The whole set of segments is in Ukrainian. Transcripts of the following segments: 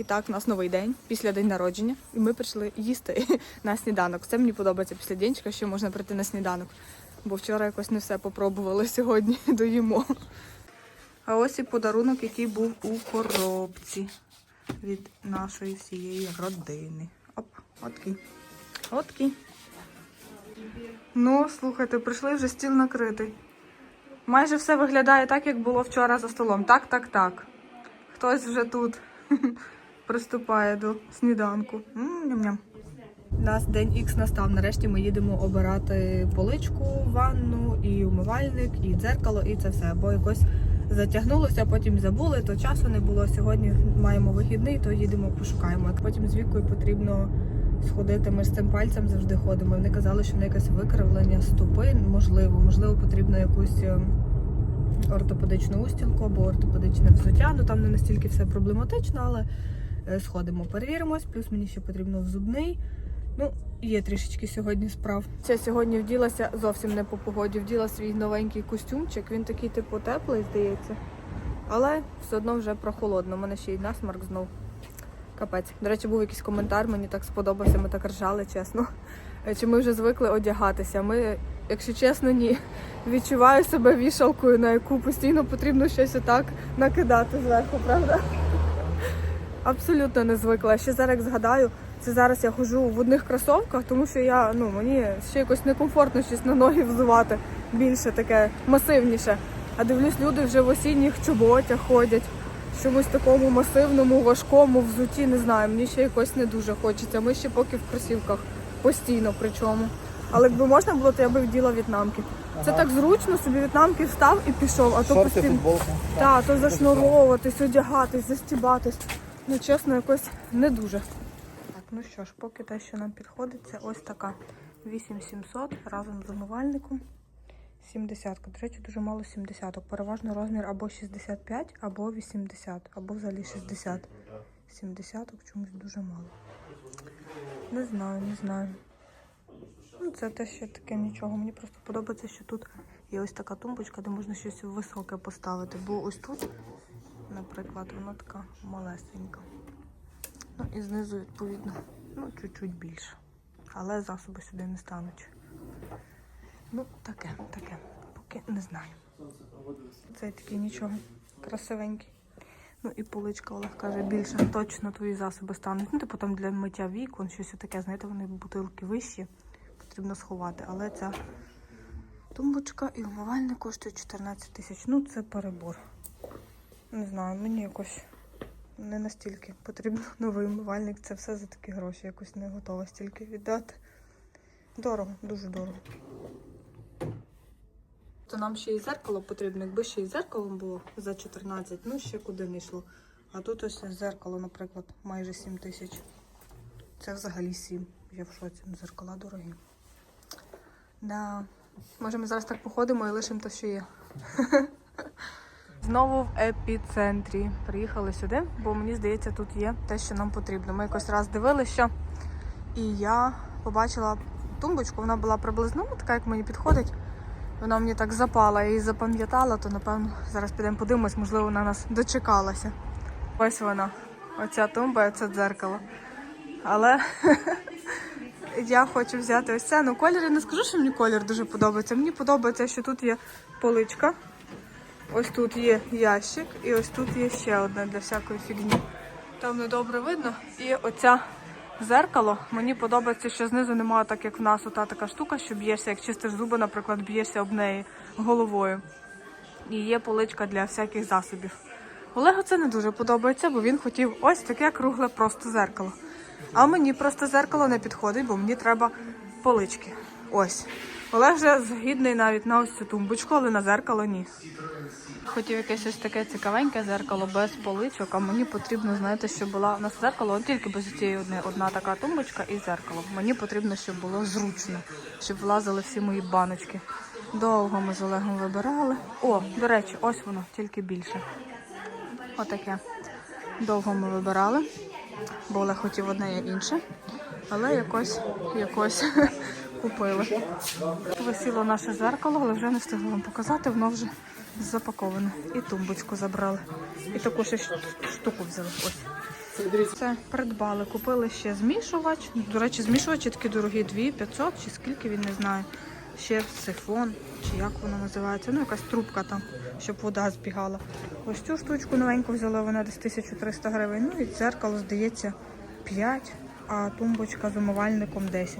І так, у нас новий день після день народження, і ми прийшли їсти на сніданок. Це мені подобається після денчика, що можна прийти на сніданок. Бо вчора якось не все попробували, сьогодні доїмо. А ось і подарунок, який був у коробці від нашої всієї родини. Оп, отакий. Отакий. Ну, слухайте, прийшли вже стіл накритий. Майже все виглядає так, як було вчора за столом. Так, так, так. Хтось вже тут приступає до сніданку. Ням-ням. У нас день Х настав. Нарешті ми їдемо обирати поличку, ванну, і умивальник, і дзеркало, і це все. Бо якось затягнулося, потім забули, то часу не було. Сьогодні маємо вихідний, то їдемо, пошукаємо. Потім з вікою потрібно сходити. Ми з цим пальцем завжди ходимо. Вони казали, що на якесь викривлення стопи, можливо, можливо, потрібно якусь. е, ортопедичну устілку або ортопедичне взуття. Ну там не настільки все проблематично, але сходимо, перевіримось. Плюс мені ще потрібно в зубний. Ну, є трішечки сьогодні справ. Це сьогодні вділася зовсім не по погоді. Вділа свій новенький костюмчик. Він такий, типу, теплий, здається. Але все одно вже прохолодно. У мене ще й насмарк знов. Капець. До речі, був якийсь коментар, мені так сподобався, ми так ржали, чесно. Е, Чи ми вже звикли одягатися? Ми, якщо чесно, ні. Відчуваю себе вішалкою, на яку постійно потрібно щось отак накидати зверху, правда? Абсолютно не звикла. Ще зараз як згадаю, це зараз я ходжу в одних кросовках, тому що я ну мені ще якось некомфортно щось на ноги взувати більше таке масивніше. А дивлюсь, люди вже в осінніх чоботях ходять, в чомусь такому масивному, важкому взуті, не знаю. Мені ще якось не дуже хочеться. Ми ще поки в кросівках постійно причому. Але якби можна було, то я би вділа в'єтнамки. Це так зручно, собі в'єтнамки встав і пішов, а то постійно. Так, то зашнуровуватись, одягатись, застібатись. Ну, чесно, якось не дуже. Так, ну що ж, поки те, що нам підходить, це ось така 8700 разом з умивальником. 70. До речі, дуже мало 70. Переважно розмір або 65, або 80, або взагалі 60. 70 чомусь дуже мало. Не знаю, не знаю. Ну, це те, що таке нічого. Мені просто подобається, що тут є ось така тумбочка, де можна щось високе поставити. Бо ось тут, наприклад, вона така малесенька. Ну і знизу, відповідно, ну, чуть-чуть більше. Але засоби сюди не стануть. Ну, таке, таке. Поки не знаю. Це такий нічого. Красивенький. Ну і поличка, Олег каже, більше точно твої засоби стануть. Ну, типу там для миття вікон, щось таке, знаєте, вони бутилки вищі, потрібно сховати. Але ця тумбочка і умивальник коштує 14 тисяч. Ну, це перебор. Не знаю, мені якось не настільки потрібно новий умивальник. Це все за такі гроші. Якось не готова стільки віддати. Дорого, дуже дорого. То нам ще і зеркало потрібно. Якби ще і зеркалом було за 14, ну ще куди не йшло. А тут ось зеркало, наприклад, майже 7 тисяч. Це взагалі 7. Я в шоці. Зеркала дорогі. Да. Може, ми зараз так походимо і лишимо те, що є. Знову в епіцентрі. Приїхали сюди, бо мені здається, тут є те, що нам потрібно. Ми якось раз дивилися, і я побачила тумбочку, вона була приблизно ну, така, як мені підходить. Вона мені так запала, її запам'ятала, то напевно зараз підемо подивимось, можливо, вона нас дочекалася. Ось вона, оця тумба, це дзеркало. Але я хочу взяти ось це. Ну, колір не скажу, що мені колір дуже подобається. Мені подобається, що тут є поличка. Ось тут є ящик, і ось тут є ще одне для всякої фігні. Там не добре видно. І оця зеркало. Мені подобається, що знизу немає, так як в нас ота така штука, що б'єшся, як чистиш зуби, наприклад, б'єшся об неї головою. І є поличка для всяких засобів. Олегу це не дуже подобається, бо він хотів ось таке кругле просто зеркало. А мені просто зеркало не підходить, бо мені треба полички. Ось. Олег вже згідний навіть на ось цю тумбочку, але на зеркало ні. Хотів якесь ось таке цікавеньке зеркало без поличок, а мені потрібно, знаєте, щоб була у нас зеркало, от тільки без цієї одне, одна така тумбочка і зеркало. Мені потрібно, щоб було зручно, щоб влазили всі мої баночки. Довго ми з Олегом вибирали. О, до речі, ось воно, тільки більше. Отаке. Довго ми вибирали, бо Олег хотів одне, я інше. Але якось, якось купили. Висіло наше зеркало, але вже не встигла вам показати, воно вже запаковане. І тумбочку забрали. І таку ще штуку взяли. Ось. Це придбали, купили ще змішувач. До речі, змішувачі такі дорогі, 2500 чи скільки він не знає. Ще сифон, чи як воно називається. Ну, якась трубка там, щоб вода збігала. Ось цю штучку новеньку взяла, вона десь 1300 гривень. Ну і дзеркало, здається, 5, а тумбочка з умивальником 10.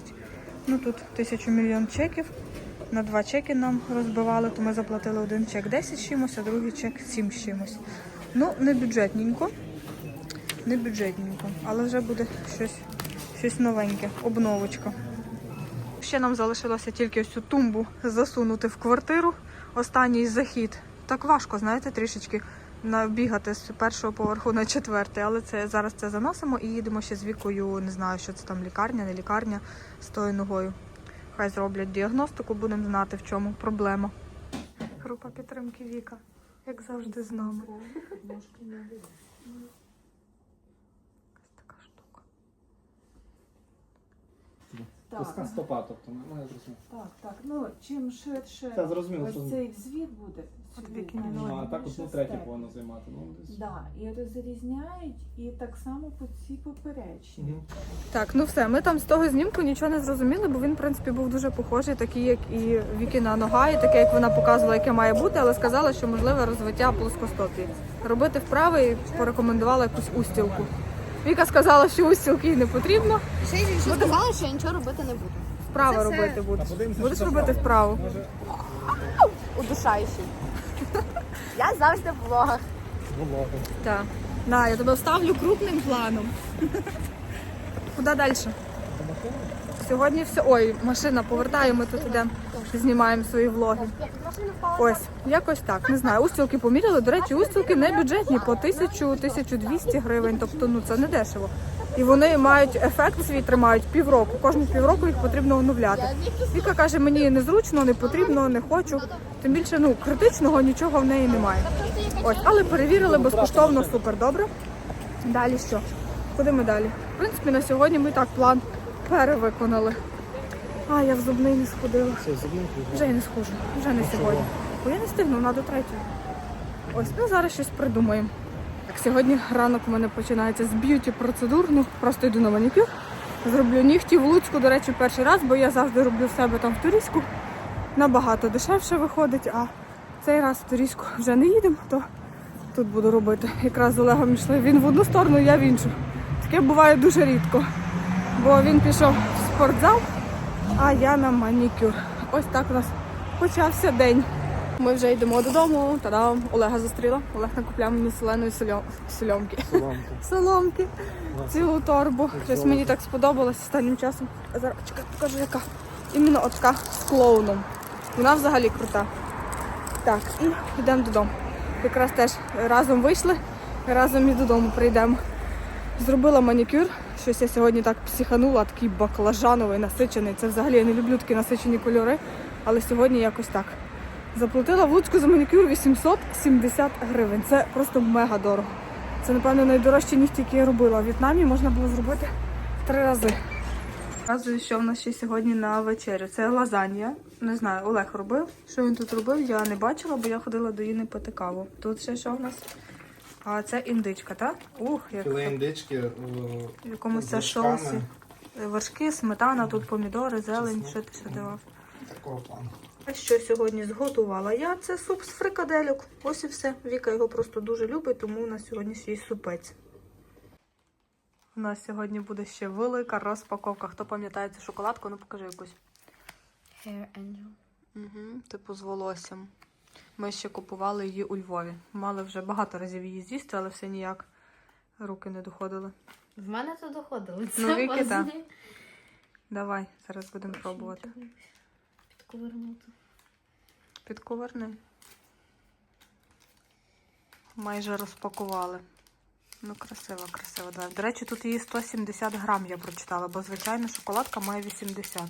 Ну тут тисячу мільйон чеків. На два чеки нам розбивали, то ми заплатили один чек 10 чимось, а другий чек 7 з чимось. Ну, не бюджетненько не бюджетненько, але вже буде щось, щось новеньке, обновочка. Ще нам залишилося тільки ось цю тумбу засунути в квартиру. Останній захід. Так важко, знаєте, трішечки набігати з першого поверху на четвертий, але це зараз це заносимо і їдемо ще з вікою. Не знаю, що це там лікарня, не лікарня з тою ногою. Хай зроблять діагностику, будемо знати, в чому проблема. Група підтримки Віка, як завжди, з нами. Якась така штука. Плоска стопа, тобто ну, я зрозумів. Так, так. Ну чим швидше Та зрозуміло, що ось цей взвід буде. От сюди, ну, а так одну третю повинно займати. Ну, десь. Да, і розрізняють, і так само по цій поперечній. Мгм. Так, ну все, ми там з того знімку нічого не зрозуміли, бо він, в принципі, був дуже похожий, такий, як і Вікіна нога, і таке, як вона показувала, яке має бути, але сказала, що можливе розвиття плоскостопії. Робити вправи і порекомендувала якусь устілку. Віка сказала, що устілки їй не потрібно, Ще й що сказала, що я нічого робити не буду. вправи Це все. робити будеш. подивимося, Будеш що це робити вправу. Може, Удушаючий. Я завжди в влогах. Так. На, я тебе вставлю крупним планом. Куди далі? Сьогодні все. Ой, машина повертає, ми тут ідемо, знімаємо свої влоги. Ось, якось так, не знаю. Устілки поміряли. До речі, устілки не бюджетні по 1000-1200 гривень, тобто ну це не дешево. І вони мають ефект свій тримають півроку. Кожні півроку їх потрібно оновляти. Віка каже, мені незручно, не потрібно, не хочу. Тим більше ну критичного нічого в неї немає. Ось, але перевірили безкоштовно, супер добре. Далі що? Куди ми далі? В принципі, на сьогодні ми так план перевиконали. А, я в зубний не сходила. Вже я не схожу, вже не сьогодні. Бо я не встигну, вона до третьої. Ось, ну зараз щось придумаємо. Так, сьогодні ранок у мене починається з б'юті процедур. Ну, просто йду на манікюр. Зроблю нігті в Луцьку, до речі, перший раз, бо я завжди роблю в себе там в Турійську. Набагато дешевше виходить, а цей раз в Турійську вже не їдемо, то тут буду робити. Якраз з Олегом йшли. Він в одну сторону, я в іншу. Таке буває дуже рідко. Бо він пішов в спортзал, а я на манікюр. Ось так у нас почався день. Ми вже йдемо додому. Та-дам! Олега зустріла. Олег накупляв мені сольом... сольомки. Соломка. Соломки. Цілу торбу. Щось мені так сподобалось останнім часом. А зараз чекай, покажу, яка. Іменно от така з клоуном. Вона взагалі крута. Так, і йдемо додому. Якраз теж разом вийшли, разом і додому прийдемо. Зробила манікюр. Щось я сьогодні так психанула, такий баклажановий, насичений. Це взагалі я не люблю такі насичені кольори, але сьогодні якось так. Заплатила в Луцьку за манікюр 870 гривень. Це просто мега дорого. Це, напевно, найдорожчі нігті, які я робила. В В'єтнамі можна було зробити три рази. Показую, що в нас ще сьогодні на вечерю. Це лазанья. Не знаю, Олег робив. Що він тут робив, я не бачила, бо я ходила до Іни пити каву. Тут ще що в нас? А це індичка, так? Ух, як Філе індички в якомусь це соусі. Вершки, сметана, тут помідори, зелень, що ти ще давав. такого плану. А що сьогодні зготувала я? Це суп з фрикадельок. Ось і все. Віка його просто дуже любить, тому у нас сьогодні свій супець. У нас сьогодні буде ще велика розпаковка. Хто пам'ятає цю шоколадку, ну покажи якусь. Hair Angel. Угу, типу з волоссям. Ми ще купували її у Львові. Мали вже багато разів її з'їсти, але все ніяк руки не доходили. В мене то доходило. Це Ну, Віки, так. Давай, зараз будемо пробувати. Підковернути. Підковерни. Майже розпакували. Ну, красиво, красиво. Давай. До речі, тут її 170 грам я прочитала, бо звичайно шоколадка має 80.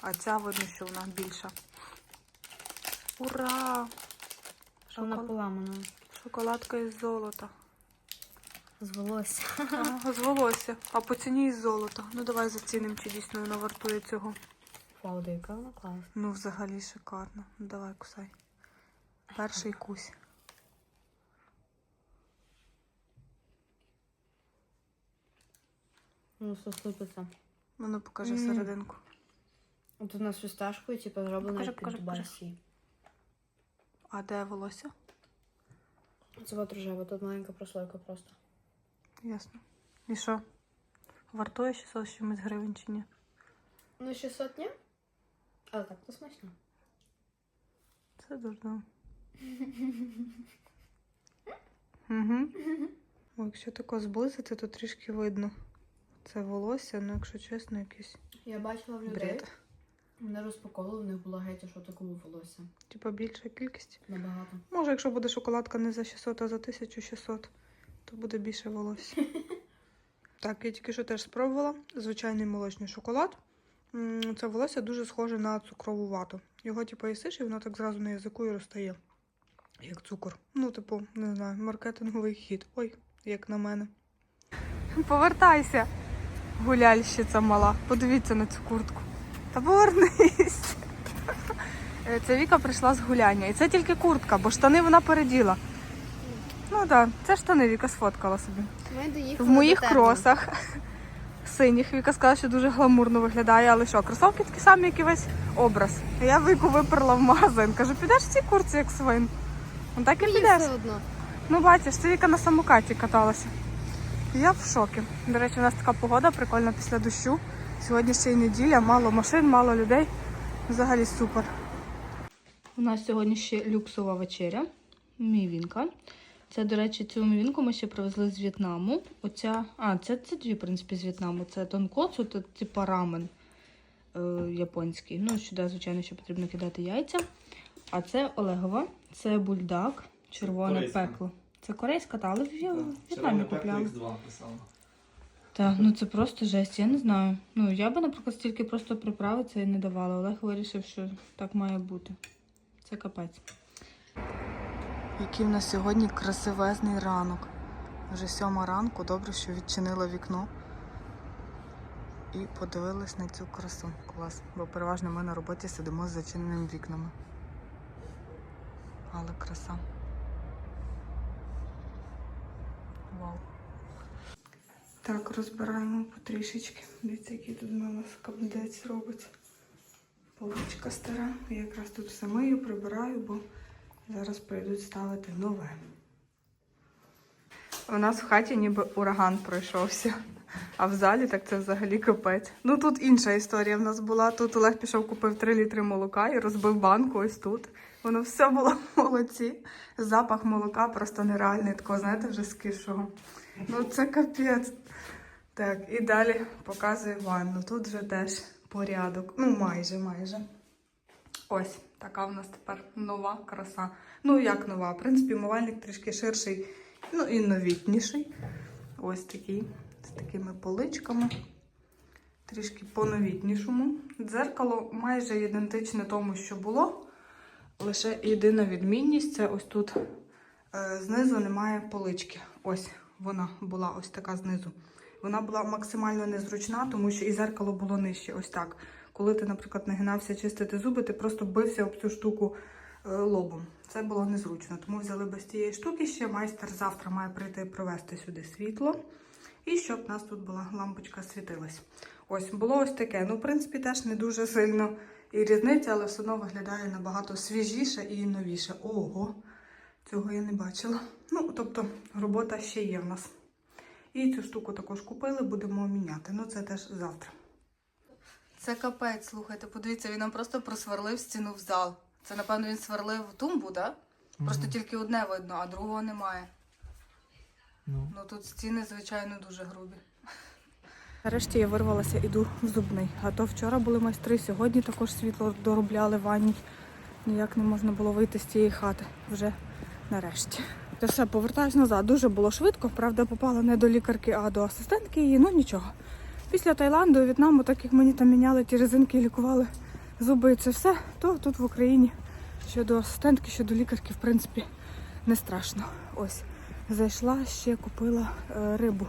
А ця видно, що вона більша. Ура! Вона Шокол- поламана. Шоколадка із золота. З волосся. Ага, з волосся. А по ціні із золота. Ну давай зацінимо, чи дійсно вона вартує цього. Вау, яка вона класна. Ну, взагалі шикарно. Ну, давай, кусай. Перший кусь. Ну, все слипиться. Воно покаже Мгм. серединку. Тут у нас фісташкою, типу, зроблено Покажи, як покажи, під покажи. Дубайсі. А де волосся? Це от рожева, тут маленька прослойка просто. Ясно. І що? Вартує 600 з чимось гривень чи ні? Ну, 600 ні? Але так, то смачно. Це дурно. Угу. Якщо тако зблизити, то трішки видно. Це волосся, ну якщо чесно, якийсь Я бачила в людей, бред. вони розпаковували, в них була геть, що такому волосся. Типа більша кількість. Набагато. Може, якщо буде шоколадка не за 600, а за 1600, то буде більше волосся. Так, я тільки що теж спробувала звичайний молочний шоколад. Це волосся дуже схоже на цукрову вату. Його, типу, їсиш, і воно так зразу на язику і розтає, як цукор. Ну, типу, не знаю, маркетинговий хід. Ой, як на мене. Повертайся, гуляльщиця мала. Подивіться на цю куртку. Та повернись. Е, Це Віка прийшла з гуляння. І це тільки куртка, бо штани вона переділа. Ну так, це штани Віка сфоткала собі. Ми доїхали В моїх кросах синіх. Віка сказала, що дуже гламурно виглядає, але що, кросовки такі самі, як і весь образ. А я Вику виперла в магазин. Кажу, підеш в цій курці, як свин. Ну так і підеш. одно. Ну, бачиш, це Віка на самокаті каталася. Я в шокі. До речі, у нас така погода прикольна після дощу. Сьогодні ще й неділя, мало машин, мало людей. Взагалі супер. У нас сьогодні ще люксова вечеря. Мівінка. Це, до речі, цю мівінку ми ще привезли з В'єтнаму. Оця. А, це, це дві, в принципі, з В'єтнаму. Це тонкоцу, це типу рамен е, японський. Ну, сюди, звичайно, ще потрібно кидати яйця. А це Олегова, це бульдак, червоне Корейська. пекло. Це корейська, та, але в В'є- в В'єтнамі купляли. X2 писала. Так, ну це просто жесть, я не знаю. Ну, я би, наприклад, стільки просто приправи це і не давала. Олег вирішив, що так має бути. Це капець. Який в нас сьогодні красивезний ранок. Вже сьома ранку, добре, що відчинила вікно. І подивилась на цю красу. Клас. Бо переважно ми на роботі сидимо з зачиненими вікнами. Але краса. Вау. Так, розбираємо потрішечки. Дивіться, який тут у нас кабдець робить. Поличка стара. Я якраз тут все мию, прибираю, бо зараз прийдуть ставити нове. У нас в хаті ніби ураган пройшовся. А в залі так це взагалі капець. Ну тут інша історія в нас була. Тут Олег пішов, купив 3 літри молока і розбив банку ось тут. Воно все було молодці. Запах молока просто нереальний, такого, знаєте, вже скисшого. Ну це капець. Так, і далі показую ванну. Тут вже теж порядок. Ну, майже, майже. Ось, така в нас тепер нова краса. Ну, як нова? В принципі, умивальник трішки ширший, ну і новітніший. Ось такий, з такими поличками. Трішки по-новітнішому. Дзеркало майже ідентичне тому, що було. Лише єдина відмінність це ось тут е, знизу немає полички. Ось вона була ось така знизу. Вона була максимально незручна, тому що і зеркало було нижче. Ось так. Коли ти, наприклад, нагинався чистити зуби, ти просто бився об цю штуку е, лобом. Це було незручно. Тому взяли без тієї штуки ще. Майстер завтра має прийти і провести сюди світло. І щоб в нас тут була лампочка світилась. Ось було ось таке. Ну, в принципі, теж не дуже сильно і різниця, але все одно виглядає набагато свіжіше і новіше. Ого, цього я не бачила. Ну, тобто, робота ще є в нас. І цю штуку також купили, будемо міняти. Ну, це теж завтра. Це капець, слухайте, подивіться, він нам просто просверлив стіну в зал. Це, напевно, він сверлив тумбу, так? Да? Просто тільки одне видно, а другого немає. Ну. Ну тут стіни, звичайно, дуже грубі. Нарешті я вирвалася, іду в зубний. А то вчора були майстри, сьогодні також світло доробляли в ванні. Ніяк не можна було вийти з цієї хати. Вже нарешті. Та все, повертаюсь назад. Дуже було швидко. Правда, попала не до лікарки, а до асистентки її. Ну нічого. Після Таїланду В'єтнаму, так як мені там міняли ті резинки, лікували зуби і це все, то тут в Україні щодо асистентки, щодо лікарки, в принципі, не страшно. Ось зайшла, ще купила е, рибу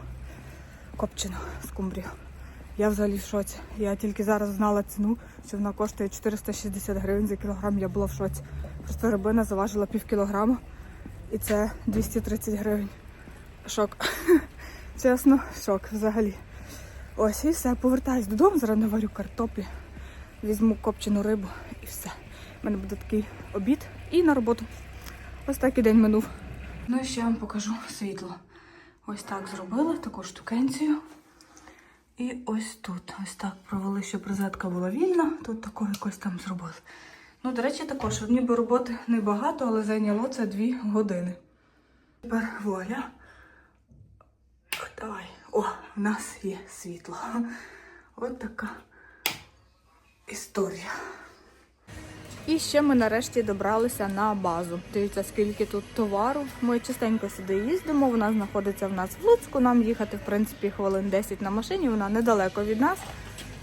копчену скумбрію. Я взагалі в шоці. Я тільки зараз знала ціну, що вона коштує 460 гривень за кілограм. Я була в шоці. Просто рибина заважила пів кілограма. І це 230 гривень. Шок. Чесно, шок взагалі. Ось і все, повертаюсь додому, зараз наварю картоплі, візьму копчену рибу і все. У мене буде такий обід і на роботу. Ось так і день минув. Ну і ще вам покажу світло. Ось так зробили, таку штукенцію. І ось тут. Ось так провели, щоб розетка була вільна. Тут такого якось там зробили. Ну, до речі, також ніби роботи небагато, але зайняло це дві години. Тепер вуаля. Давай. О, в нас є світло. От така історія. І ще ми нарешті добралися на базу. Дивіться, скільки тут товару. Ми частенько сюди їздимо. Вона знаходиться в нас в Луцьку. Нам їхати, в принципі, хвилин 10 на машині. Вона недалеко від нас.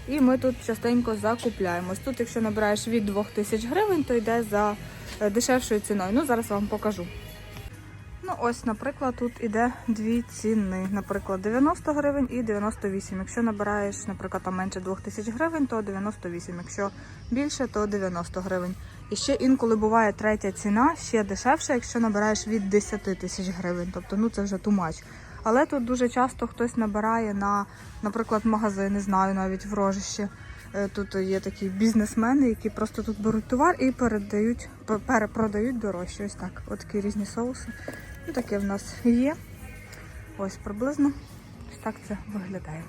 І ми тут частенько закупляємось. Тут, якщо набираєш від 2000 гривень, то йде за е, дешевшою ціною. Ну, зараз вам покажу. Ну, ось, наприклад, тут іде дві ціни. Наприклад, 90 гривень і 98. Якщо набираєш, наприклад, там менше 2000 гривень, то 98. Якщо більше, то 90 гривень. І ще інколи буває третя ціна, ще дешевша, якщо набираєш від 10 тисяч гривень. Тобто, ну це вже тумач. Але тут дуже часто хтось набирає на, наприклад, магазин, не знаю, навіть в рожищі. Е, Тут є такі бізнесмени, які просто тут беруть товар і передають, перепродають дорожче. Ось так. От такі різні соуси. Таке в нас є. Ось приблизно. Ось так це виглядає.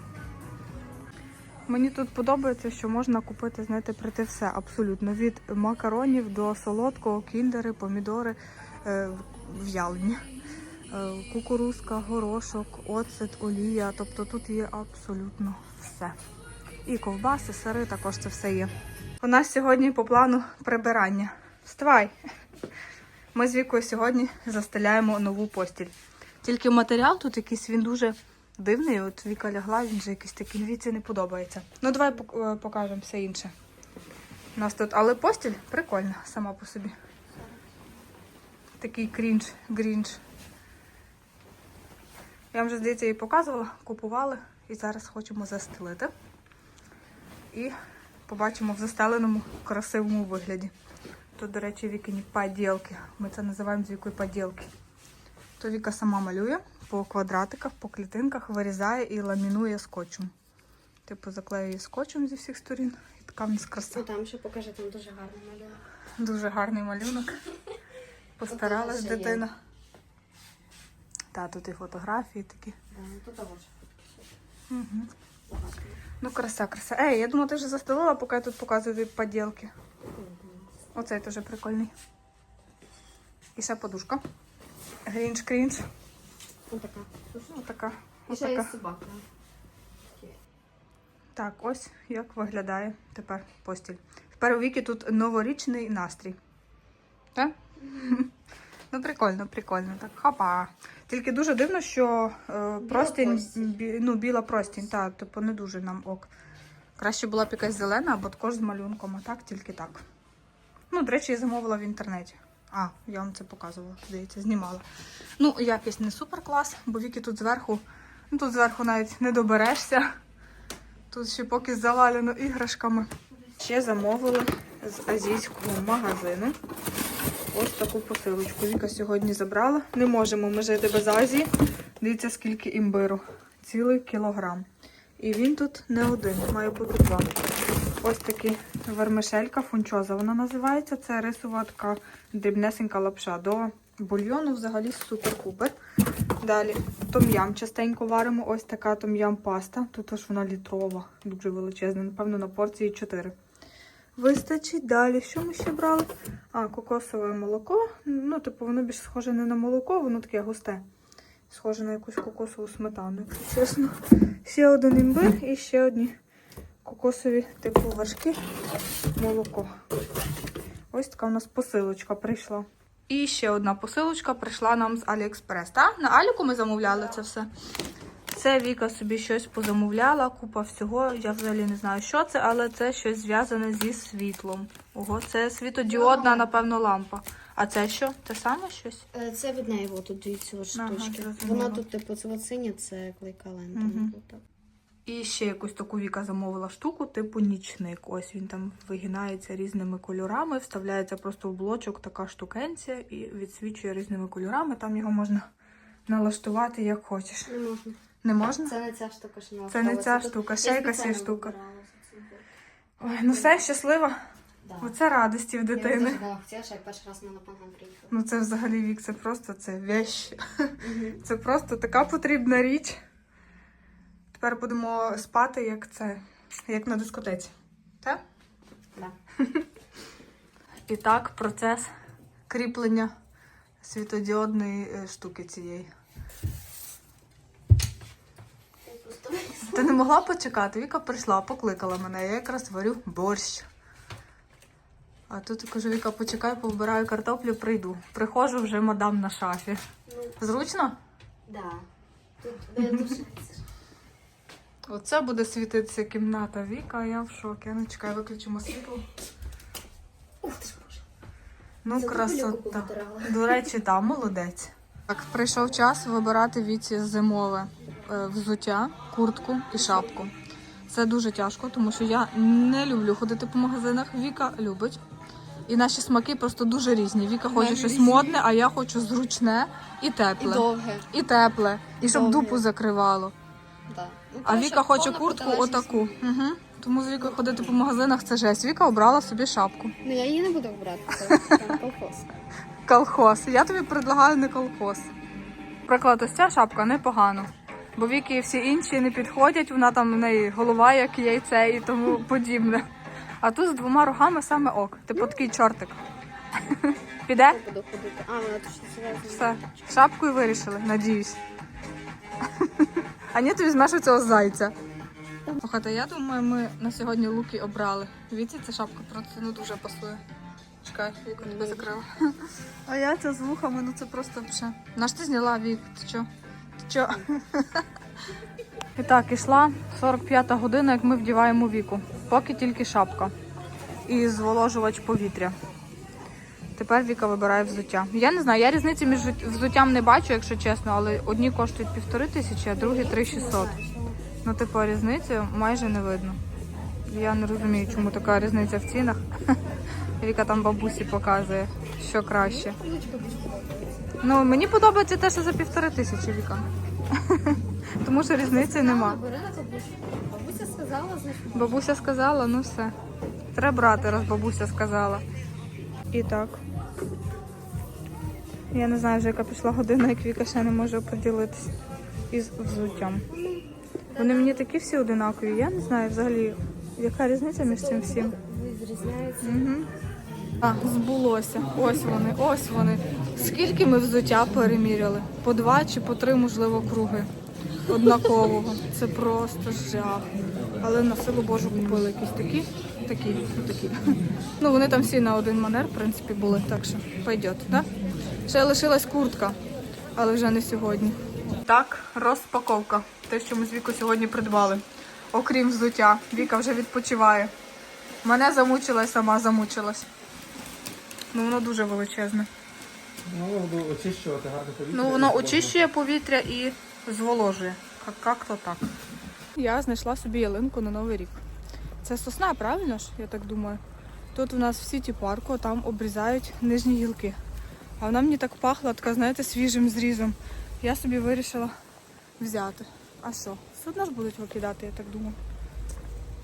Мені тут подобається, що можна купити, знаєте, прийти все абсолютно. Від макаронів до солодкого, кіндери, помідори, е, в'ялені. Е, Кукурузка, горошок, оцет, олія. Тобто тут є абсолютно все. І ковбаси, сири, також це все є. У нас сьогодні по плану прибирання. Вставай! Ми з Вікою сьогодні застеляємо нову постіль. Тільки матеріал тут якийсь він дуже дивний. От Віка лягла, він же якийсь такий Віці не подобається. Ну, давай е, покажемо все інше. У нас тут, але постіль прикольна сама по собі. Такий крінж, грінж. Я вам вже, здається, її показувала, купували і зараз хочемо застелити. І побачимо в застеленому красивому вигляді. Тут, до речі, Вікині поділки. Ми це називаємо з Вікою поділки. То Віка сама малює по квадратиках, по клітинках, вирізає і ламінує скотчем. Типу заклеює скотчем зі всіх сторін. І така в нас краса. Ну там ще покажи, там дуже гарний малюнок. Дуже гарний малюнок. Постаралась дитина. Та, тут і фотографії такі. Ну тут. Угу. Ну, краса, краса. Ей, я думала, ти вже застелила, поки я тут показую поділки. Оцей теж прикольний. І ще подушка. Грінж крінж. Ось така. Отака. І ще є собака. Так, ось як виглядає тепер постіль. Тепер у Віки тут новорічний настрій. Так? Ну, прикольно, прикольно. Так, хапа. Тільки дуже дивно, що е, простінь, бі, ну, біла простінь, та, типу, не дуже нам ок. Краще була б якась зелена або також з малюнком, а так тільки так. Ну, до речі, я замовила в інтернеті. А, я вам це показувала, здається, знімала. Ну, якість не супер клас, бо Віки тут зверху, ну тут зверху навіть не доберешся. Тут ще поки завалено іграшками. Ще замовили з азійського магазину. Ось таку посилочку. Віка сьогодні забрала. Не можемо ми жити без Азії. Дивіться, скільки імбиру. Цілий кілограм. І він тут не один, має бути два. Ось такі вермишелька фунчоза. Вона називається. Це рисова така дрібнесенька лапша. До бульйону взагалі супер-пупер. Далі том'ям частенько варимо. Ось така том'ям паста. Тут аж вона літрова, дуже величезна. Напевно, на порції 4. Вистачить далі. Що ми ще брали? А, кокосове молоко. Ну, типу, воно більш схоже не на молоко, воно таке густе. Схоже на якусь кокосову сметану, якщо чесно. Ще один імбир і ще одні кокосові, типу, вершки, молоко. Ось така у нас посилочка прийшла. І ще одна посилочка прийшла нам з Аліекспрес. Так? На Аліку ми замовляли це все. Це Віка собі щось позамовляла, купа всього. Я взагалі не знаю, що це, але це щось зв'язане зі світлом. Ого, це світодіодна, напевно, лампа. А це що? Те саме щось? Е, Це від неї, тут дві ці Ага, штучки. Вона тут, типу, це синя, це клейка лента. Мгм. І ще якусь таку Віка замовила штуку, типу нічник. Ось він там вигинається різними кольорами, вставляється просто в блочок така штукенція і відсвічує різними кольорами. Там його можна налаштувати як хочеш. Не можна. Не можна? Це не ця штука, що Це не ця штука, ще якась є штука. Ой, ну все, щаслива. Да. Оце радості в Я дитини. дуже давно хотіла, що як перший раз на панган приїхали. Ну це взагалі вік, це просто це вещь. Мгм. Це просто така потрібна річ. Тепер будемо спати, як це, як на дискотеці. Так? Да. І так, процес кріплення світодіодної е, штуки цієї. Ти не могла почекати? Віка прийшла, покликала мене. Я якраз варю борщ. А тут я кажу, Віка, почекай, повбираю картоплю, прийду. Приходжу вже мадам на шафі. Ну, Зручно? да. Тут не душиться. Оце буде світитися кімната Віка, а я в шокі. Ну чекай, виключимо світло. Ух ти ж боже. Ну, красота. До речі, там молодець. Так, прийшов час вибирати віці зимове е, взуття, куртку і шапку. Це дуже тяжко, тому що я не люблю ходити по магазинах. Віка любить. І наші смаки просто дуже різні. Віка хоче Навіть щось різні. модне, а я хочу зручне і І тепле. довге. І тепле. І щоб Довге. дупу закривало. Да. Ну, А коротше, Віка хоче повна куртку протилежність. отаку. Угу. Тому з Вікою ходити по магазинах це жесть. Віка обрала собі шапку. Ну я її не буду брати, це там колхоз. Колхоз. Я тобі предлагаю не колхоз. Приклад, ось ця шапка непогано. Бо віки всі інші не підходять, вона там в неї голова, як яйце і тому подібне. А тут з двома рогами саме ок. Типу такий чортик. Піде? Буду ходити. А, вона точно зв'язана. Все. Шапкою вирішили, надіюсь. А ні, ти візьмеш оцього зайця. Слухайте, я думаю, ми на сьогодні луки обрали. Віці ця шапка просто не дуже пасує. Чекай, віку тебе закрила. А я ця з вухами, ну це просто вже. Наш ти зняла вік, ти чо? Ти чо? І так, ішла 45-та година, як ми вдіваємо віку. Поки тільки шапка. І зволожувач повітря. Тепер Віка вибирає взуття. Я не знаю, я різниці між взуттям не бачу, якщо чесно, але одні коштують півтори тисячі, а другі три шістсот. Ну, типу, різниці майже не видно. Я не розумію, чому така різниця в цінах. Віка там бабусі показує, що краще. Ну, мені подобається те, що за півтори тисячі Віка. Тому що різниці нема. Бабуся сказала, значить. Бабуся сказала, ну все. Треба брати, раз бабуся сказала. І так. Я не знаю, вже яка пішла година, як Віка ще не може оприділитися із взуттям. Вони мені такі всі одинакові. Я не знаю взагалі, яка різниця між цим всім. Угу. А, збулося. Ось вони, ось вони. Скільки ми взуття переміряли? По два чи по три, можливо, круги однакового. Це просто жах. Але на силу Божу купили якісь такі, такі, такі. Ну, вони там всі на один манер, в принципі, були, так що пойдет, так? Ще лишилась куртка, але вже не сьогодні. Так, розпаковка. Те, що ми з Вікою сьогодні придбали. Окрім взуття. Віка вже відпочиває. Мене замучила і сама замучилась. Ну, воно дуже величезне. Ну, воно очищувати гарне повітря. Ну, воно очищує повітря і зволожує. Як то так. Я знайшла собі ялинку на Новий рік. Це сосна, правильно ж? Я так думаю. Тут у нас в сіті парку, там обрізають нижні гілки. А вона мені так пахла, така, знаєте, свіжим зрізом. Я собі вирішила взяти. А що? Судно ж будуть викидати, я так думаю.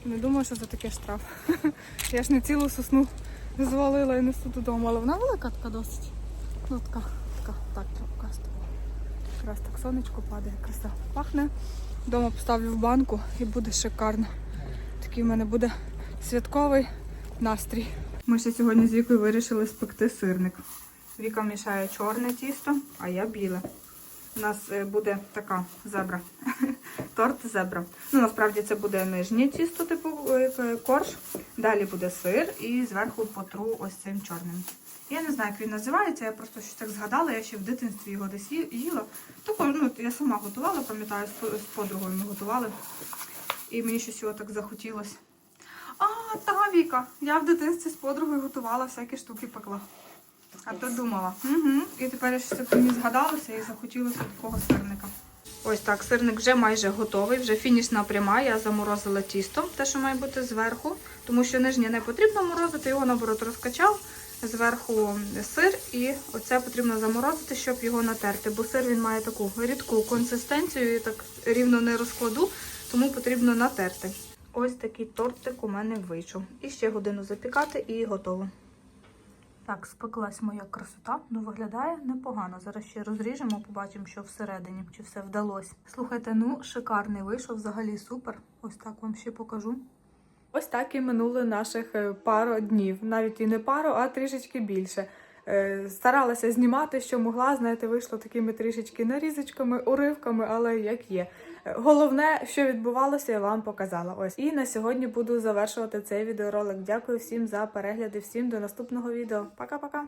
Не думаю, що за таке штраф. Я ж не цілу сосну звалила і несу додому, але вона велика така досить. Ну така, така, так показати. Якраз так сонечко падає, краса пахне. Дома поставлю в банку і буде шикарно. Такий в мене буде святковий настрій. Ми ще сьогодні з Вікою вирішили спекти сирник. Віка мішає чорне тісто, а я біле. У нас е, буде така зебра. Торт зебра. Ну, насправді це буде нижнє тісто, типу е, е, корж. Далі буде сир і зверху потру ось цим чорним. Я не знаю, як він називається, я просто щось так згадала, я ще в дитинстві його десь їла. Також, ну, я сама готувала, пам'ятаю, з подругою ми готували. І мені щось його так захотілося. А, та Віка, я в дитинстві з подругою готувала, всякі штуки пекла. А то думала. Угу. І тепер щось мені згадалося і захотілося такого сирника. Ось так, сирник вже майже готовий, вже фінішна пряма. Я заморозила тісто, те, що має бути зверху, тому що нижнє не потрібно морозити, його наоборот розкачав зверху сир, і оце потрібно заморозити, щоб його натерти. Бо сир він має таку рідку консистенцію, і так рівно не розкладу, тому потрібно натерти. Ось такий тортик у мене вийшов. І ще годину запікати, і готово. Так, спеклась моя красота. Ну, виглядає непогано. Зараз ще розріжемо, побачимо, що всередині, чи все вдалося. Слухайте, ну шикарний вийшов, взагалі супер. Ось так вам ще покажу. Ось так і минули наших е, пару днів. Навіть і не пару, а трішечки більше. Е, Старалася знімати, що могла. Знаєте, вийшло такими трішечки нарізочками, уривками, але як є. Головне, що відбувалося, я вам показала. Ось і на сьогодні буду завершувати цей відеоролик. Дякую всім за перегляди, всім до наступного відео. Пока-пока.